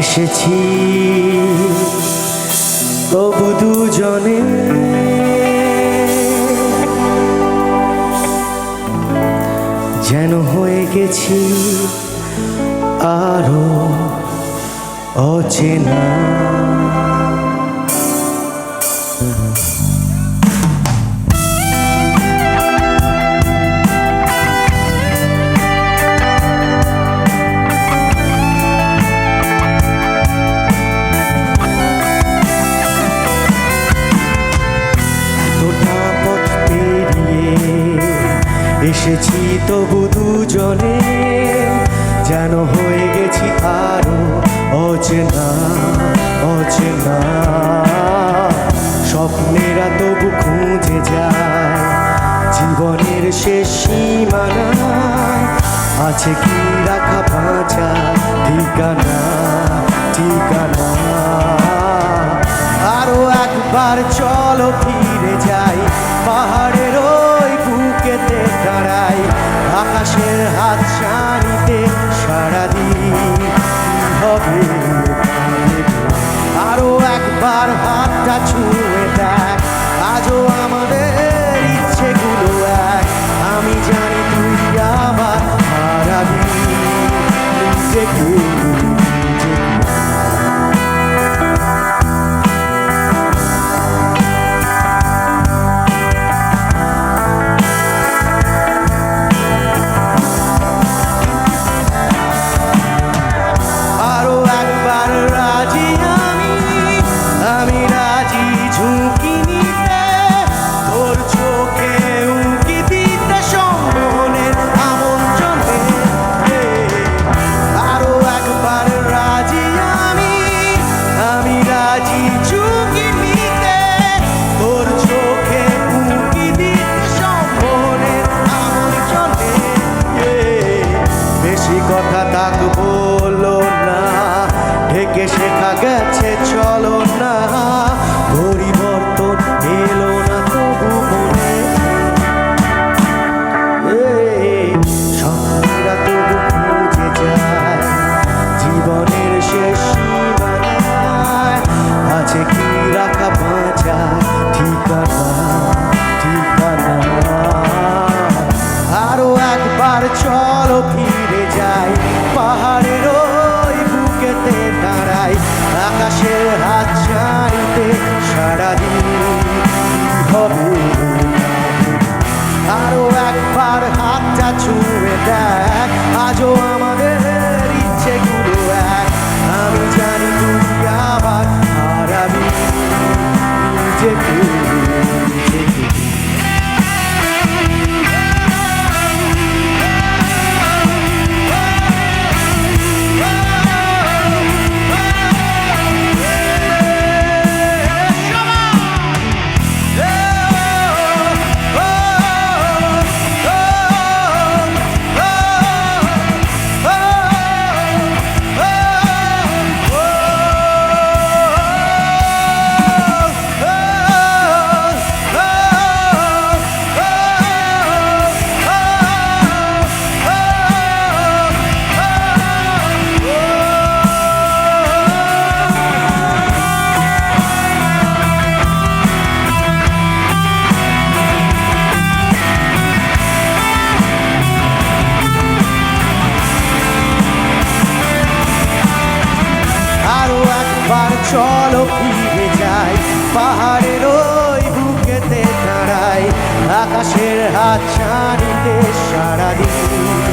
এসেছি। তবু দুজনে যেন হয়ে গেছি আরও অচেনা। এসেছি তবু দুজনে, যেন হয়ে গেছি আরও অচেনা অচেনা। স্বপ্নেরা তবু খুঁজে যায়, জীবনের শেষ সীমানা আছে কি রাখা বাঁচা ঠিকানা ঠিকানা? আরও একবার চলো ফিরে যাই বুকেতে দাঁড়াই আকাশের হাত সারিতে সারা হবে আরও একবার হাতটা ছুঁয়ে দেখ, আজও আমাদের ইচ্ছেগুলো এক। আমি জানি তুমি আবার হারাবি নিজেকে। পাহাড়ের ওই বুকেতে দাঁড়াই আকাশের হাত ছাড়িতে সারাদিন